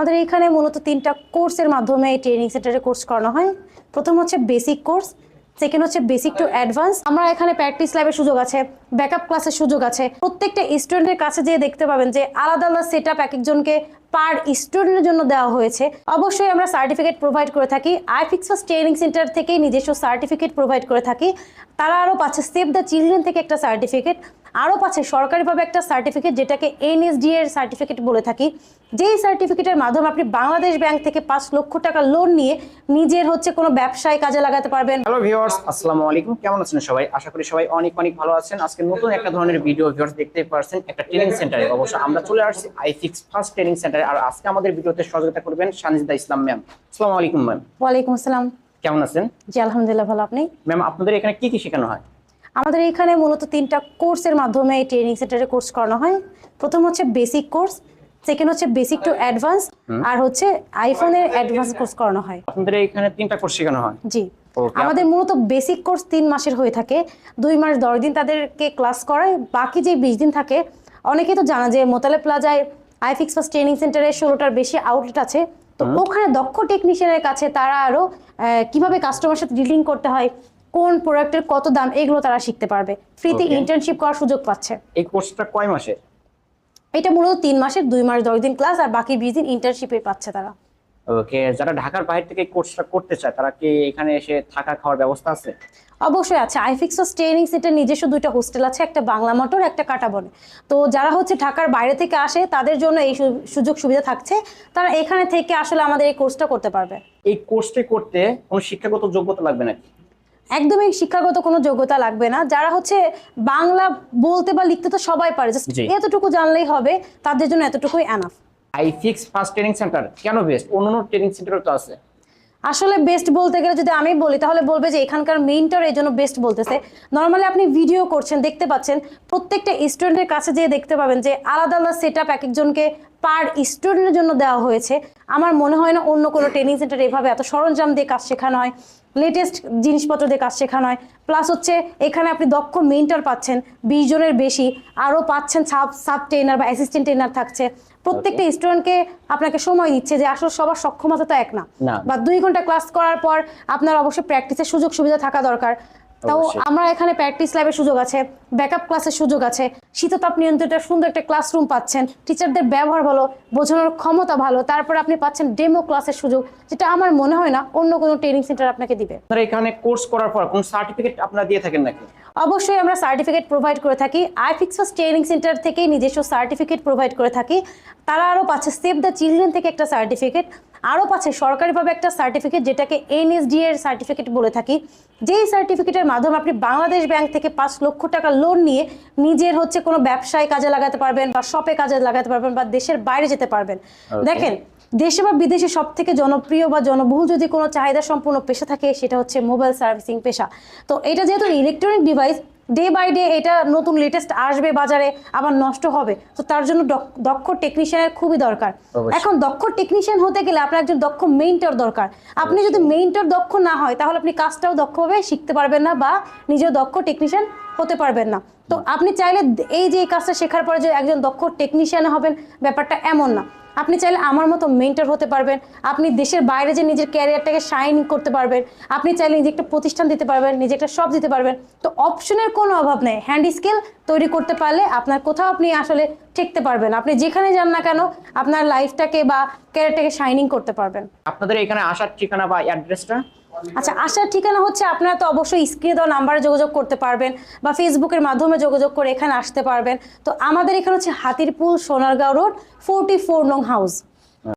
আমাদের এখানে মূলত তিনটা কোর্সের মাধ্যমে এই ট্রেনিং সেন্টারে কোর্স করানো হয়। প্রথম হচ্ছে বেসিক কোর্স সেকেন্ড হচ্ছে বেসিক টু অ্যাডভান্স আমরা এখানে প্র্যাকটিস ল্যাবের সুযোগ আছে ব্যাকআপ ক্লাসের সুযোগ আছে। প্রত্যেকটা স্টুডেন্টের কাছে যেয়ে দেখতে পাবেন যে আলাদা আলাদা সেট আপ এক একজনকে পার স্টুডেন্টের জন্য দেওয়া হয়েছে। অবশ্যই আমরা সার্টিফিকেট প্রোভাইড করে থাকি। আইফিক্স ফার্স্ট ট্রেনিং সেন্টার থেকেই নিজস্ব সার্টিফিকেট প্রোভাইড করে থাকি। তারা আরও পাচ্ছে সেভ দ্য চিলড্রেন থেকে একটা সার্টিফিকেট আরও পাচ্ছে সরকারিভাবে একটা সার্টিফিকেট যেটাকে এনএসডি এর সার্টিফিকেট বলে থাকি। যেই সার্টিফিকেটের মাধ্যমে আপনি বাংলাদেশ ব্যাংক থেকে পাঁচ লক্ষ টাকা লোন নিয়ে নিজের হচ্ছে কোনো ব্যবসায় কাজে লাগাতে পারবেন। হ্যালো ভিউয়ার্স আসসালামু আলাইকুম। কেমন আছেন সবাই? আশা করি সবাই অনেক অনেক ভালো আছেন। আজকে নতুন একটা ধরনের ভিডিও ভিউয়ার্স দেখতে পারছেন একটা ট্রেনিং সেন্টারে অবশ্য আমরা চলে আসছি আইফিক্স ফার্স্ট ট্রেনিং সেন্টারে আর আজকে আমাদের ভিডিওতে সহযোগিতা করবেন সানিদা ইসলাম ম্যাম আসসালামু আলাইকুম ম্যাম ওয়ালাইকুম আসসালাম। কেমন আছেন? জি আলহামদুলিল্লাহ ভালো। আপনি? ম্যাম আপনাদের এখানে কি কি শেখানো হয়? আমাদের এখানে মূলত তিনটা কোর্সের মাধ্যমে ট্রেনিং সেন্টারে কোর্স করানো হয়। প্রথম হচ্ছে বেসিক কোর্স সেকেন্ড হচ্ছে বেসিক টু অ্যাডভান্স আর হচ্ছে আইফোনের অ্যাডভান্স কোর্স করানো হয়। আপনাদের এখানে তিনটা কোর্স শেখানো হয়? জি। আমাদের মূলত বেসিক কোর্স তিন মাসের হয়ে থাকে। দুই মাস দশ দিন তাদেরকে ক্লাস করায়। বাকি যে বিশ দিন থাকে অনেকেই তো জানা যে মোতালে প্লাজায় আইফিক্স ফার্স্ট ট্রেনিং সেন্টারে ষোলোটার বেশি আউটলেট আছে। তো ওখানে দক্ষ টেকনিশিয়ানের কাছে তারা আরও কীভাবে কাস্টমার সাথে ডিলিং করতে হয় কোন প্রোডাক্টের কত দাম এগুলো তারা শিখতে পারবে। ফ্রিতে ইন্টার্নশিপ করার সুযোগ পাচ্ছে। এই কোর্সটা কয় মাসে এটা মূলত তিন মাসের দুই মাস দশ দিন ক্লাস আর বাকি বিশ দিন ইন্টার্নশিপে পাচ্ছে তারা। ওকে যারা ঢাকার বাইরে থেকে এই কোর্সটা করতে চায় তারা কি এখানে এসে থাকা খাওয়ার ব্যবস্থা আছে? অবশ্যই আছে। আইফিক্সস ট্রেনিং সেন্টার নিজস্ব দুইটা হোস্টেল আছে একটা বাংলা মোটর একটা কাটাবনে। তো যারা হচ্ছে ঢাকার বাইরে থেকে আসে তাদের জন্য এই সুযোগ সুবিধা থাকছে। তারা এখানে থেকে আসলে আমাদের এই কোর্সটা করতে পারবে। এই কোর্সটি করতে কোনো শিক্ষাগত যোগ্যতা লাগবে নাকি? একদমই শিক্ষাগত কোনো যোগ্যতা লাগবে না। যারা হচ্ছে বাংলা বলতে বা লিখতে তো সবাই পারে। জাস্ট এতটুকু জানলেই হবে তাদের জন্য এতটুকুই enough iFix first training center কেন বেস্ট অন্য ট্রেনিং সেন্টারও তো আছে। আসলে বেস্ট বলতে গেলে যদি আমি বলি, তাহলে বলবে যে এখানকার মেইনটার এই জন্য বেস্ট বলতেছে। নর্মালি আপনি ভিডিও করছেন, দেখতে পাচ্ছেন, প্রত্যেকটা স্টুডেন্টের কাছে যেয়ে দেখতে পাবেন যে আলাদা আলাদা সেট আপ এক একজনকে পার স্টুডেন্টের জন্য দেওয়া হয়েছে। আমার মনে হয় না অন্য কোনো ট্রেনিং সেন্টার এভাবে এত সরঞ্জাম দিয়ে কাজ শেখানো হয় লেটেস্ট জিনিসপত্র দিয়ে কাজ শেখানো হয়। প্লাস হচ্ছে এখানে আপনি দক্ষ মেন্টার পাচ্ছেন, বিশ জনের বেশি, আরও পাচ্ছেন সাব সাব ট্রেনার বা অ্যাসিস্ট্যান্ট ট্রেনার থাকছে। প্রত্যেকটা স্টুডেন্টকে আপনাকে সময় দিচ্ছে যে আসলে সবার সক্ষমতা তো এক না। বা দুই ঘণ্টা ক্লাস করার পর আপনার অবশ্যই প্র্যাকটিসের সুযোগ সুবিধা থাকা দরকার। তাও আমরা এখানে প্র্যাকটিস ল্যাবের সুযোগ আছে ব্যাকআপ ক্লাসের সুযোগ আছে। শীততাপ নিয়ন্ত্রিত সুন্দর একটা ক্লাসরুম পাচ্ছেন। টিচারদের ব্যবহার ভালো বোঝানোর ক্ষমতা ভালো তারপর আপনি পাচ্ছেন ডেমো ক্লাসের সুযোগ যেটা আমার মনে হয় না অন্য কোনো ট্রেনিং সেন্টার আপনাকে দিবে। এখানে কোর্স করার পর কোন সার্টিফিকেট আপনারা দিয়ে থাকেন নাকি? অবশ্যই আমরা সার্টিফিকেট প্রোভাইড করে থাকি। আইফিক্স ফার্স্ট ট্রেনিং সেন্টার থেকে নিজস্ব সার্টিফিকেট প্রোভাইড করে থাকি। তারা আরও পাচ্ছে। সেভ দ্য চিলড্রেন থেকে একটা সার্টিফিকেট আরও পাচ্ছে সরকারিভাবে একটা সার্টিফিকেট যেটাকে এনএসডি এর সার্টিফিকেট বলে থাকি। যেই সার্টিফিকেটের মাধ্যমে আপনি বাংলাদেশ ব্যাংক থেকে পাঁচ লক্ষ টাকা লোন নিয়ে নিজের হচ্ছে কোনো ব্যবসায় কাজে লাগাতে পারবেন বা শপে কাজে লাগাতে পারবেন বা দেশের বাইরে যেতে পারবেন। দেখেন দেশে বা বিদেশে সব থেকে জনপ্রিয় বা জনবহুল যদি কোনো চাহিদা সম্পূর্ণ পেশা থাকে সেটা হচ্ছে মোবাইল সার্ভিসিং পেশা। তো এটা যেহেতু electronic device day by day এটা নতুন লেটেস্ট আসবে বাজারে আবার নষ্ট হবে। তো তার জন্য দক্ষ- টেকনিশিয়ানের খুবই দরকার। এখন দক্ষ টেকনিশিয়ান হতে গেলে আপনার একজন দক্ষ মেইনটার দরকার। আপনি যদি মেইনটার দক্ষ না হয় তাহলে আপনি কাজটাও দক্ষভাবে শিখতে পারবেন না বা নিজেও দক্ষ টেকনিশিয়ান হতে পারবেন না। তো আপনি চাইলে এই যে এই কাজটা শেখার পরে যে একজন দক্ষ টেকনিশিয়ান হবেন, ব্যাপারটা এমন না। আপনি চাইলে আমার মতো মেন্টর হতে পারবেন, আপনি দেশের বাইরে যে নিজের ক্যারিয়ারটাকে শাইন করতে পারবেন, আপনি চাইলে নিজে একটা প্রতিষ্ঠান দিতে পারবেন, নিজে একটা শপ দিতে পারবেন। তো অপশনের কোনো অভাব নেই। হ্যান্ড স্কিল তৈরি করতে পারলে আপনার কোথাও আপনি আসলে ঠেকতে পারবেন। আপনি যেখানে যান না কেন আপনার লাইফটাকে বা ক্যারিয়ারটাকে শাইনিং করতে পারবেন। আপনাদের এখানে আসার ঠিকানা বা অ্যাড্রেসটা আচ্ছা আসার ঠিকানা হচ্ছে আপনারা তো অবশ্যই স্ক্রিনে দেওয়া নাম্বারে যোগাযোগ করতে পারবেন বা ফেসবুকের মাধ্যমে যোগাযোগ করে এখানে আসতে পারবেন। তো আমাদের এখানে হচ্ছে Hatirpool Sonargaon road, forty four নং হাউস।